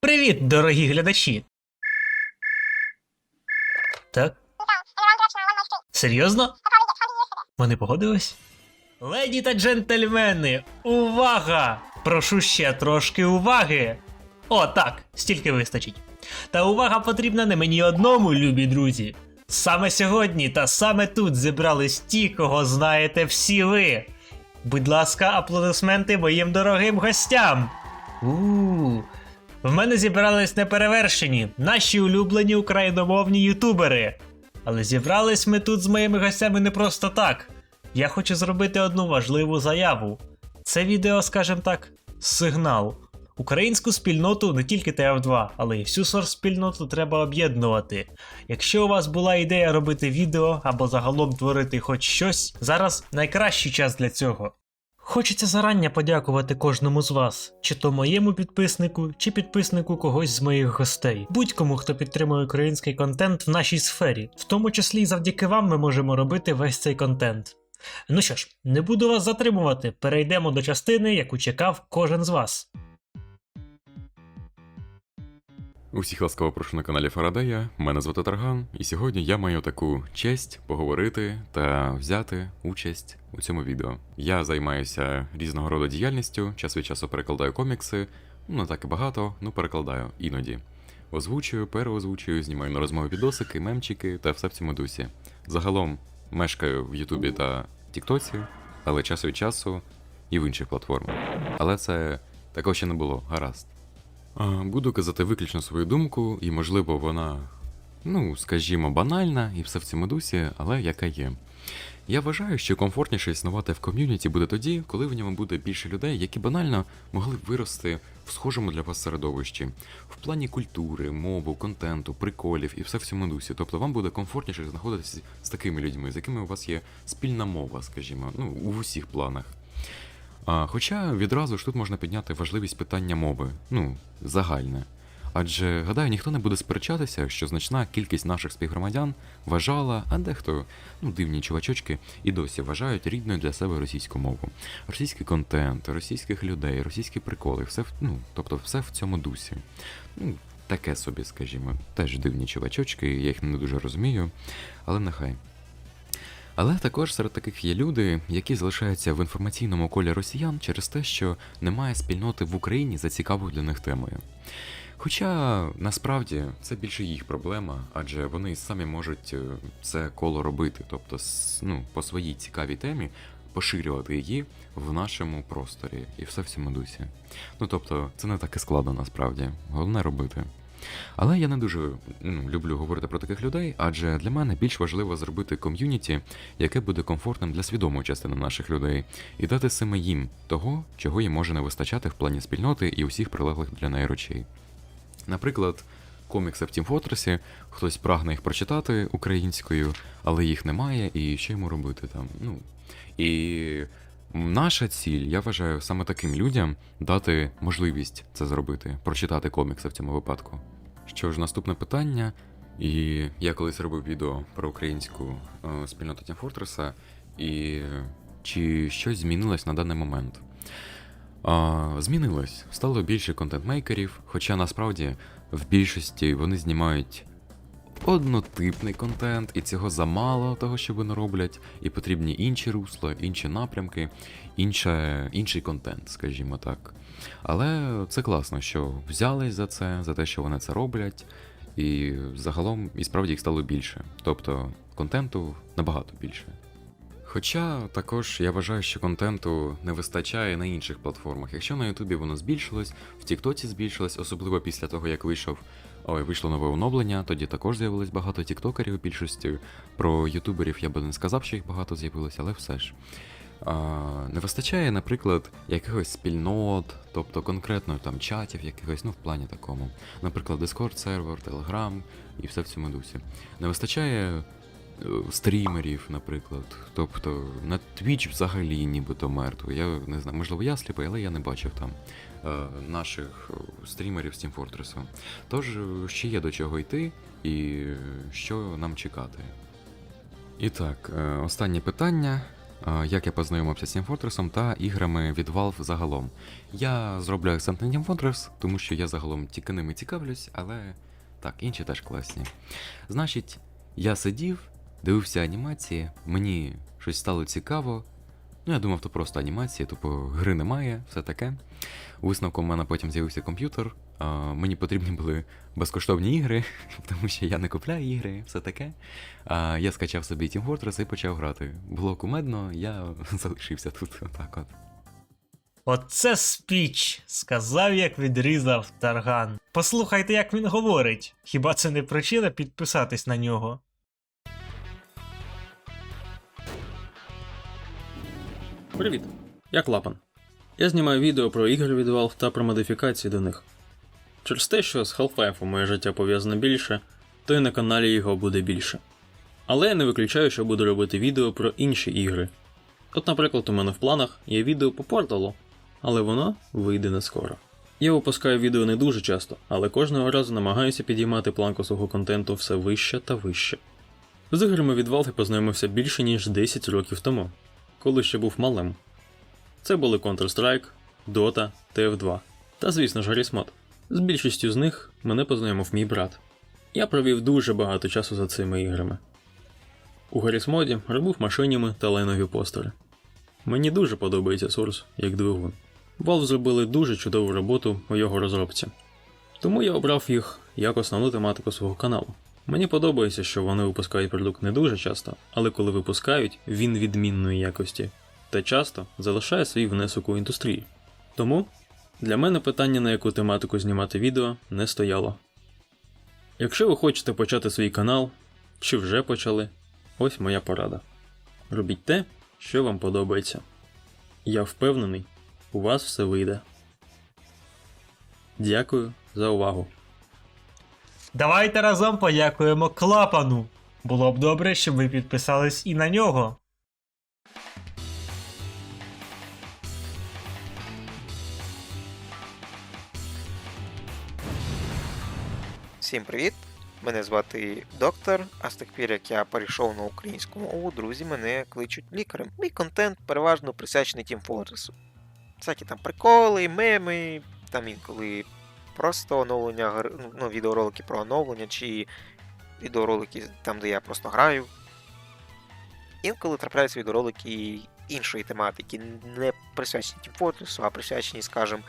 Привіт, дорогі глядачі. Так? Серйозно? Вони погодились? Леді та джентльмени, увага! Прошу ще трошки уваги. О, так, стільки вистачить. Та увага потрібна не мені одному, любі друзі. Саме сьогодні та саме тут зібрались ті, кого знаєте всі ви. Будь ласка, аплодисменти моїм дорогим гостям. у в мене зібрались неперевершені, наші улюблені україномовні ютубери. Але зібрались ми тут з моїми гостями не просто так. Я хочу зробити одну важливу заяву. Це відео, скажімо так, сигнал. Українську спільноту не тільки ТФ2, але й всю сорс спільноту треба об'єднувати. Якщо у вас була ідея робити відео або загалом творити хоч щось, зараз найкращий час для цього. Хочеться зарання подякувати кожному з вас, чи то моєму підписнику, чи підписнику когось з моїх гостей, будь-кому, хто підтримує український контент в нашій сфері, в тому числі і завдяки вам ми можемо робити весь цей контент. Ну що ж, не буду вас затримувати, перейдемо до частини, яку чекав кожен з вас. Усіх ласкаво прошу на каналі Фарадея. Мене звати Тарган, і сьогодні я маю таку честь поговорити та взяти участь у цьому відео. Я займаюся різного роду діяльністю, час від часу перекладаю комікси, ну так і багато, ну перекладаю іноді. Озвучую, переозвучую, знімаю на розмови відосики, мемчики та все в цьому дусі. Загалом мешкаю в Ютубі та Тіктоці, але час від часу і в інших платформах. Але це такого ще не було, гаразд. Буду казати виключно свою думку, і, можливо, вона, ну, скажімо, банальна і все в цьому дусі, але яка є. Я вважаю, що комфортніше існувати в ком'юніті буде тоді, коли в ньому буде більше людей, які банально могли б вирости в схожому для вас середовищі, в плані культури, мови, контенту, приколів і все в цьому дусі. Тобто вам буде комфортніше знаходитися з такими людьми, з якими у вас є спільна мова, скажімо, ну, у усіх планах. А, Хоча відразу ж тут можна підняти важливість питання мови, ну, загальне. Адже, гадаю, ніхто не буде сперечатися, що значна кількість наших співгромадян вважала, а дехто, ну, дивні чувачочки, і досі вважають рідною для себе російську мову. Російський контент, російських людей, російські приколи, все ну, тобто все в цьому дусі. Ну, таке собі, скажімо, теж дивні чувачочки, я їх не дуже розумію, але нехай. Але також серед таких є люди, які залишаються в інформаційному колі росіян через те, що немає спільноти в Україні за цікавою для них темою. Хоча насправді це більше їх проблема, адже вони самі можуть е, це коло робити, тобто ну, по своїй цікавій темі поширювати її в нашому просторі і все в цьому дусі. Ну тобто, це не так і складно насправді, головне робити. Але я не дуже ну, люблю говорити про таких людей, адже для мене більш важливо зробити ком'юніті, яке буде комфортним для свідомої частини наших людей, і дати саме їм того, чого їм може не вистачати в плані спільноти і усіх прилеглих для неї речей. Наприклад, комікси в Team Fortress, хтось прагне їх прочитати українською, але їх немає, і що йому робити там. Ну, і наша ціль, я вважаю, саме таким людям дати можливість це зробити, прочитати комікси в цьому випадку. Що ж, наступне питання. І я колись робив відео про українську е, спільноту Team Fortress, і чи щось змінилось на даний момент. Змінилось. Стало більше контент-мейкерів, хоча насправді в більшості вони знімають однотипний контент, і цього замало того, що вони роблять, і потрібні інші русла, інші напрямки, інше, інший контент, скажімо так. Але це класно, що взялись за це, за те, що вони це роблять, і загалом і справді їх стало більше. Тобто контенту набагато більше. Хоча також я вважаю, що контенту не вистачає на інших платформах. Якщо на Ютубі воно збільшилось, в Тіктоці збільшилось, особливо після того, як вийшов. Ой, вийшло нове оновлення, тоді також з'явилось багато тіктокерів у більшості. Про ютуберів я би не сказав, що їх багато з'явилось, але все ж. А, не вистачає, наприклад, якихось спільнот, тобто конкретно там чатів, якихось, ну в плані такому. Наприклад, Discord сервер, Telegram і все в цьому дусі. Не вистачає стрімерів, наприклад. Тобто на Twitch взагалі нібито мертвий. Я не знаю, можливо, я сліпий, але я не бачив там е, наших е, стрімерів з Team Fortress. Тож е, ще є до чого йти і е, що нам чекати. І так, е, останнє питання. е, як я познайомився з Team Fortress та іграми від Valve загалом. Я зроблю акцент на Team Fortress, тому що я загалом тільки ними цікавлюсь, але так, інші теж класні. Значить, я сидів, дивився анімації, мені щось стало цікаво. Ну, я думав, то просто анімація, тупо гри немає, все таке. Висновку в мене потім з'явився комп'ютер. Мені потрібні були безкоштовні ігри, тому що я не купляю ігри, все таке. А, я скачав собі Team Fortress і почав грати. Було кумедно, я залишився тут. Отак от. Оце спіч, сказав, як відрізав Тарган. Послухайте, як він говорить. Хіба це не причина підписатись на нього? Привіт, я Клапан. Я знімаю відео про ігри від Valve та про модифікації до них. Через те, що з Half-Life моє життя пов'язане більше, то й на каналі його буде більше. Але я не виключаю, що буду робити відео про інші ігри. От, наприклад, у мене в планах є відео по порталу, але воно вийде не скоро. Я випускаю відео не дуже часто, але кожного разу намагаюся підіймати планку свого контенту все вище та вище. З іграми від Valve познайомився більше ніж 10 років тому, коли ще був малим. Це були Counter-Strike, Dota, TF2 та, звісно ж, Mod. З більшістю з них мене познайомив мій брат. Я провів дуже багато часу за цими іграми. У Mod робив машинями та лайнові постери. Мені дуже подобається Source як двигун. Valve зробили дуже чудову роботу у його розробці. Тому я обрав їх як основну тематику свого каналу. Мені подобається, що вони випускають продукт не дуже часто, але коли випускають, він відмінної якості та часто залишає свій внесок у індустрію. Тому для мене питання, на яку тематику знімати відео, не стояло. Якщо ви хочете почати свій канал, чи вже почали, ось моя порада. Робіть те, що вам подобається. Я впевнений, у вас все вийде. Дякую за увагу. Давайте разом подякуємо клапану. Було б добре, щоб ви підписались і на нього. Всім привіт! Мене звати доктор, а з тих пір, як я перейшов на українську мову, друзі мене кличуть лікарем. Мій контент переважно присвячений Team Fortress. Всякі там приколи, меми, там інколи просто оновлення, гр- ну, відеоролики про оновлення, чи відеоролики там, де я просто граю. Інколи трапляються відеоролики іншої тематики, не присвячені Team Fortress, а присвячені, скажімо,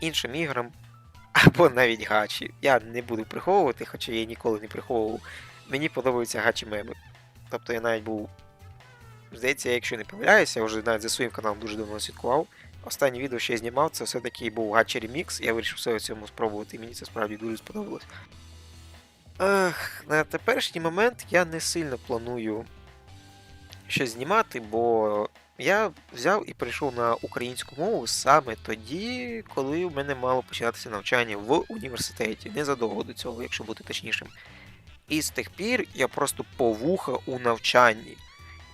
іншим іграм, або навіть гачі. Я не буду приховувати, хоча я ніколи не приховував. Мені подобаються гачі меми. Тобто я навіть був. Здається, я, якщо не помиляюся, я вже навіть за своїм каналом дуже давно слідкував. Останнє відео, що я знімав, це все-таки був гачі ремікс. Я вирішив все в цьому спробувати, і мені це справді дуже сподобалось. Ех, на теперішній момент я не сильно планую щось знімати, бо я взяв і перейшов на українську мову саме тоді, коли у мене мало починатися навчання в університеті, незадовго до цього, якщо бути точнішим. І з тих пір я просто повуха у навчанні.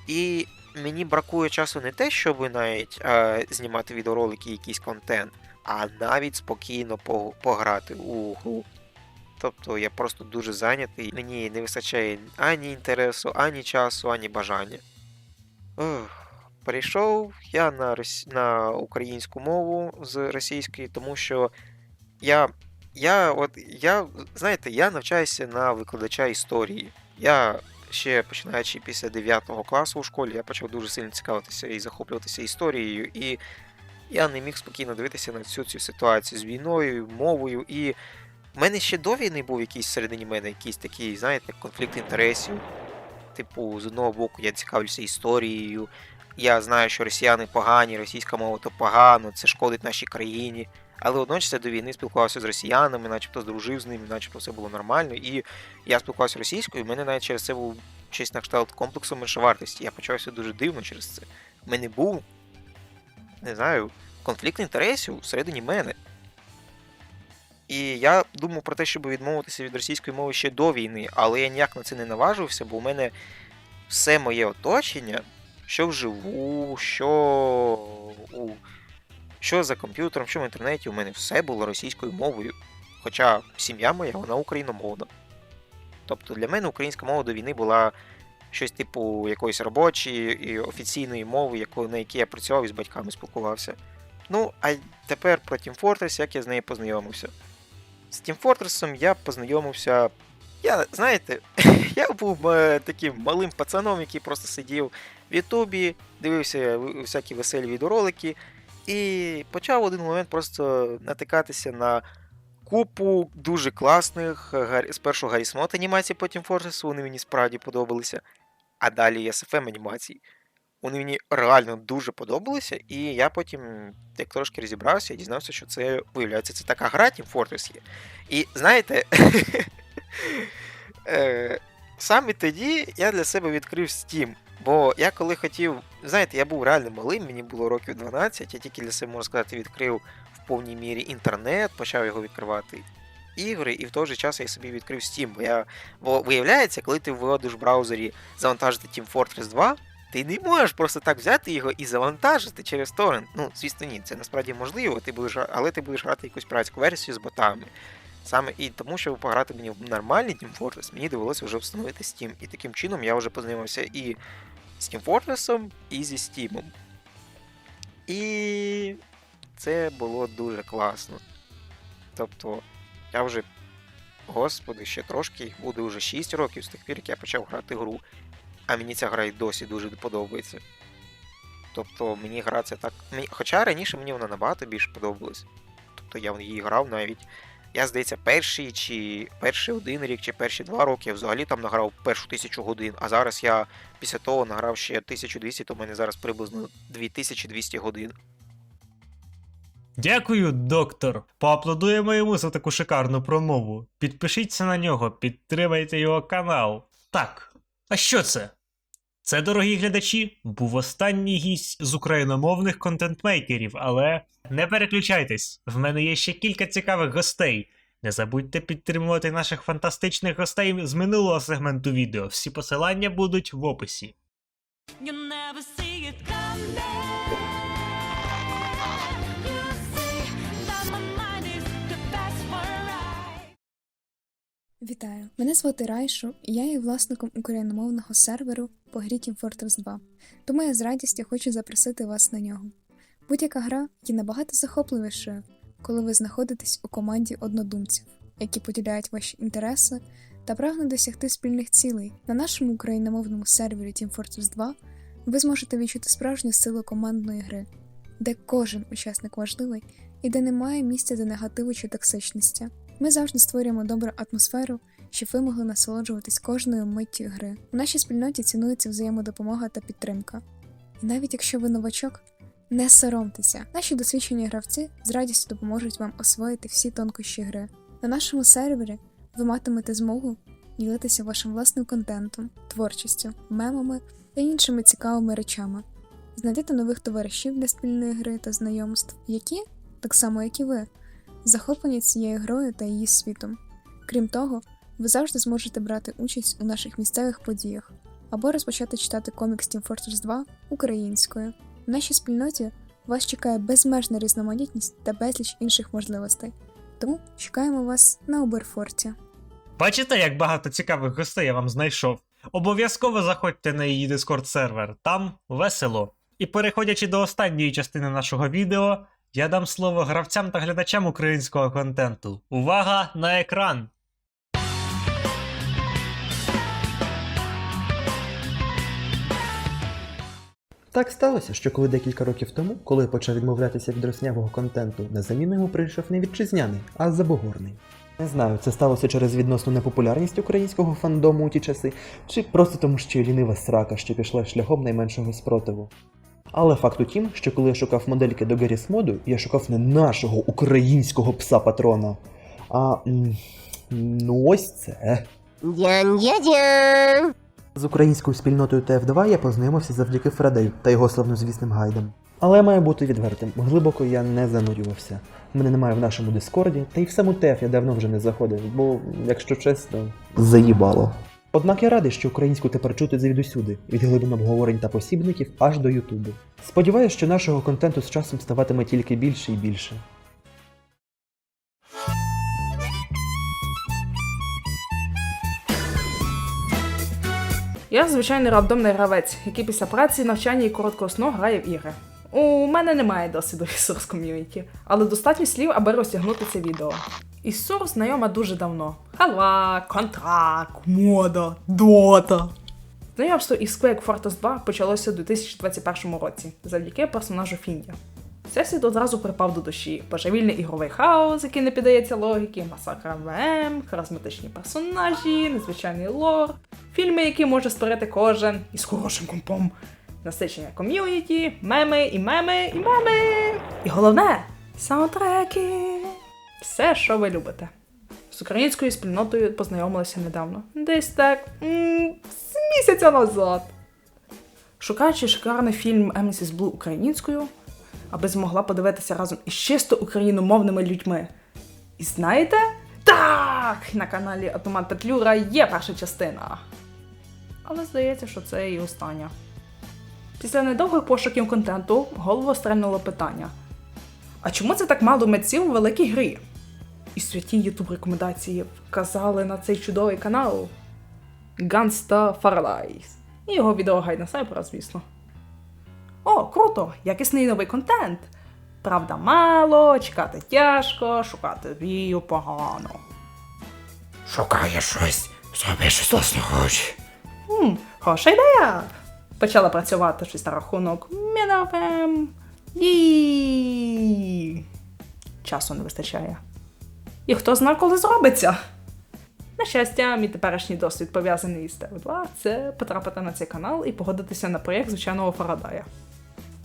І мені бракує часу не те, щоб навіть е, знімати відеоролики, якийсь контент, а навіть спокійно пограти у гру. Тобто я просто дуже зайнятий, мені не вистачає ані інтересу, ані часу, ані бажання. Ох. Перейшов я на, рос... на українську мову з російської, тому що я, я, от, я, знаєте, я навчаюся на викладача історії. Я ще починаючи після 9 класу у школі, я почав дуже сильно цікавитися і захоплюватися історією, і я не міг спокійно дивитися на всю цю ситуацію з війною, мовою. І в мене ще до війни був якийсь всередині мене, якийсь такий, знаєте, конфлікт інтересів. Типу, з одного боку, я цікавлюся історією. Я знаю, що росіяни погані, російська мова то погано, це шкодить нашій країні. Але водночас я до війни спілкувався з росіянами, начебто здружив з ними, начебто все було нормально. І я спілкувався російською, і в мене навіть через це був щось на кшталт комплексу меншовартості. Я почався дуже дивно через це. В мене був, не знаю, конфлікт інтересів всередині мене. І я думав про те, щоб відмовитися від російської мови ще до війни, але я ніяк на це не наважився, бо у мене все моє оточення що вживу, що у що за комп'ютером, що в інтернеті, у мене все було російською мовою. Хоча сім'я моя, вона україномовна. Тобто для мене українська мова до війни була щось типу якоїсь робочої і офіційної мови, на якій я працював і з батьками спілкувався. Ну, а тепер про Team Fortress, як я з нею познайомився. З Team Fortress я познайомився. Я, знаєте, я був е, таким малим пацаном, який просто сидів в Ютубі, дивився всякі веселі відеоролики, і почав в один момент просто натикатися на купу дуже класних спершу Гаррі Смот анімацій, потім Fortress, вони мені справді подобалися. А далі SFM анімації. Вони мені реально дуже подобалися, і я потім, як трошки розібрався, я дізнався, що це виявляється, це така гра Team Fortress є. І знаєте, е, саме тоді я для себе відкрив Steam. Бо я коли хотів, знаєте, я був реально малим, мені було років 12, я тільки для себе, можна сказати, відкрив в повній мірі інтернет, почав його відкривати ігри, і в той же час я собі відкрив Steam. Бо, я, бо виявляється, коли ти вводиш в браузері завантажити Team Fortress 2, ти не можеш просто так взяти його і завантажити через торрент. Ну, звісно, ні, це насправді можливо, ти будеш, але ти будеш грати якусь піратську версію з ботами. Саме і тому, щоб пограти мені в нормальний Team Fortress, мені довелося вже встановити Steam. І таким чином я вже познайомився і з Team Fortress, і зі Steam. І це було дуже класно. Тобто, я вже, господи, ще трошки, буде вже 6 років з тих пір, як я почав грати гру. А мені ця гра і досі дуже подобається. Тобто мені гра це так. Хоча раніше мені вона набагато більше подобалась. Тобто я в її грав навіть. Я, здається, перший чи перший один рік, чи перші два роки я взагалі там награв першу тисячу годин, а зараз я після того награв ще 1200, то в мене зараз приблизно 2200 годин. Дякую, доктор. Поаплодуємо йому за таку шикарну промову. Підпишіться на нього, підтримайте його канал. Так, а що це? Це, дорогі глядачі, був останній гість з україномовних контентмейкерів, але не переключайтесь, в мене є ще кілька цікавих гостей. Не забудьте підтримувати наших фантастичних гостей з минулого сегменту відео. Всі посилання будуть в описі. You never see it Вітаю! Мене звати Райшу, і я є власником україномовного серверу по грі Team Fortress 2, тому я з радістю хочу запросити вас на нього. Будь-яка гра є набагато захопливішою, коли ви знаходитесь у команді однодумців, які поділяють ваші інтереси та прагнуть досягти спільних цілей. На нашому україномовному сервері Team Fortress 2 ви зможете відчути справжню силу командної гри, де кожен учасник важливий і де немає місця для негативу чи токсичності. Ми завжди створюємо добру атмосферу, щоб ви могли насолоджуватись кожною миттю гри. У нашій спільноті цінується взаємодопомога та підтримка. І навіть якщо ви новачок, не соромтеся. Наші досвідчені гравці з радістю допоможуть вам освоїти всі тонкощі гри. На нашому сервері ви матимете змогу ділитися вашим власним контентом, творчістю, мемами та іншими цікавими речами, знайдете нових товаришів для спільної гри та знайомств, які, так само як і ви, захоплені цією грою та її світом. Крім того, ви завжди зможете брати участь у наших місцевих подіях або розпочати читати комікс Team Fortress 2 українською. В нашій спільноті вас чекає безмежна різноманітність та безліч інших можливостей. Тому чекаємо вас на Оберфорті. Бачите, як багато цікавих гостей я вам знайшов? Обов'язково заходьте на її Discord сервер, там весело. І переходячи до останньої частини нашого відео, я дам слово гравцям та глядачам українського контенту. Увага на екран! Так сталося, що коли декілька років тому, коли я почав відмовлятися від роснявого контенту, на заміну йому прийшов не вітчизняний, а забугорний. Не знаю, це сталося через відносну непопулярність українського фандому у ті часи, чи просто тому, що лінива срака, що пішла шляхом найменшого спротиву. Але факт у тім, що коли я шукав модельки до Гарріс моду, я шукав не нашого українського пса патрона, а ну ось це. Дян-дя-дян! З українською спільнотою ТФ2 я познайомився завдяки Фредею та його славнозвісним гайдам. Але маю бути відвертим, глибоко я не занурювався. Мене немає в нашому дискорді, та й в саму ТФ я давно вже не заходив, бо, якщо чесно, заїбало. Однак я радий, що українську тепер чути звідусюди, від глибин обговорень та посібників аж до Ютубу. Сподіваюсь, що нашого контенту з часом ставатиме тільки більше і більше. Я звичайний рандомний гравець, який після праці, навчання і короткого сну грає в ігри. У мене немає досвіду Source ком'юніті, але достатньо слів, аби розтягнути це відео. Із Source знайома дуже давно. Халва, контракт, мода, дота. Знайомство із Quake Fortress 2 почалося у 2021 році завдяки персонажу Фінді. Всесвіт одразу припав до душі. Божевільний ігровий хаос, який не піддається логіки, масакра ВМ, харизматичні персонажі, незвичайний лор, фільми, які може створити кожен із хорошим компом, насичення ком'юніті, меми і меми і меми. І головне саундтреки. Все, що ви любите. З українською спільнотою познайомилися недавно. Десь так з місяця назад. Шукаючи шикарний фільм Емісіс Блу українською, аби змогла подивитися разом із чисто україномовними людьми. І знаєте? Так! На каналі Атоман Петлюра є перша частина. Але здається, що це і остання. Після недовгих пошуків контенту голову стрельнуло питання: а чому це так мало митців у великій грі? І святі ютуб рекомендації вказали на цей чудовий канал Ганста Фарлайс. І його відеогайд на сайпера, звісно. О, круто! Якісний новий контент. Правда, мало, чекати тяжко, шукати вію погано. Шукає щось, зроби щось власне хоче. Хм, хороша ідея. Почала працювати щось на рахунок Мінафем. І часу не вистачає. І хто знає, коли зробиться. На щастя, мій теперішній досвід пов'язаний із ТВ2 це потрапити на цей канал і погодитися на проєкт звичайного Фарадая.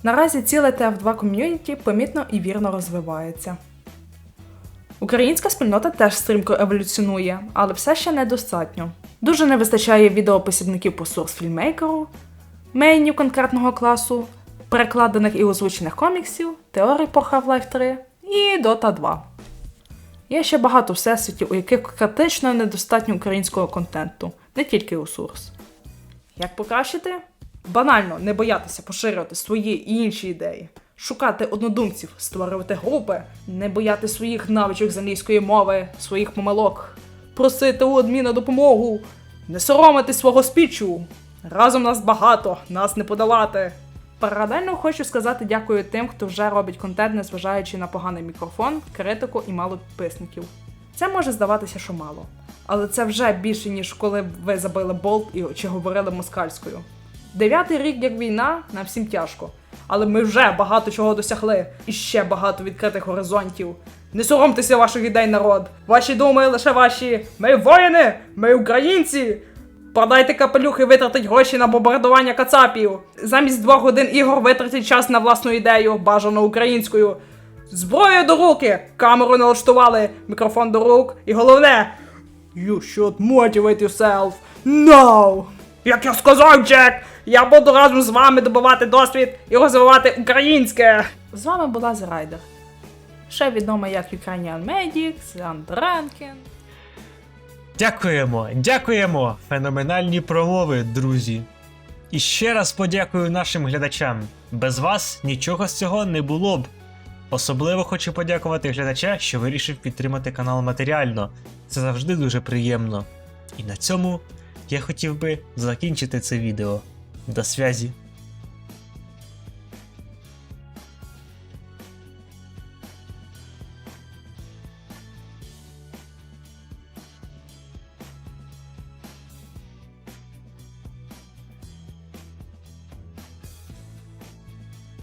Наразі ціле ТФ2 ком'юніті помітно і вірно розвивається. Українська спільнота теж стрімко еволюціонує, але все ще недостатньо. Дуже не вистачає відеопосібників по Source фільмейкеру, мейнів конкретного класу, перекладених і озвучених коміксів, теорій по Half-Life 3 і Dota 2. Є ще багато всесвітів, у яких критично недостатньо українського контенту, не тільки у Source. Як покращити? Банально не боятися поширювати свої і інші ідеї, шукати однодумців, створювати групи, не бояти своїх навичок з англійської мови, своїх помилок, просити у адміна допомогу, не соромити свого спічу. Разом нас багато, нас не подолати. Паралельно хочу сказати дякую тим, хто вже робить контент, незважаючи на поганий мікрофон, критику і мало підписників. Це може здаватися, що мало. Але це вже більше, ніж коли ви забили болт і чи говорили москальською. Дев'ятий рік як війна, нам всім тяжко. Але ми вже багато чого досягли, і ще багато відкритих горизонтів. Не соромтеся ваших ідей, народ! Ваші думи лише ваші. Ми воїни! Ми українці! Продайте капелюх і витратить гроші на бомбардування кацапів. Замість двох годин ігор витратить час на власну ідею, бажано українською. Зброя до руки! Камеру налаштували, мікрофон до рук. І головне. You should motivate yourself now! Як я сказав, Джек, я буду разом з вами добувати досвід і розвивати українське. З вами була Зрайдер. Ще відома як Ukrainian Medic, Ранкен. Дякуємо, дякуємо! Феноменальні промови, друзі. І ще раз подякую нашим глядачам. Без вас нічого з цього не було б. Особливо хочу подякувати глядача, що вирішив підтримати канал матеріально. Це завжди дуже приємно. І на цьому я хотів би закінчити це відео. До зв'язі.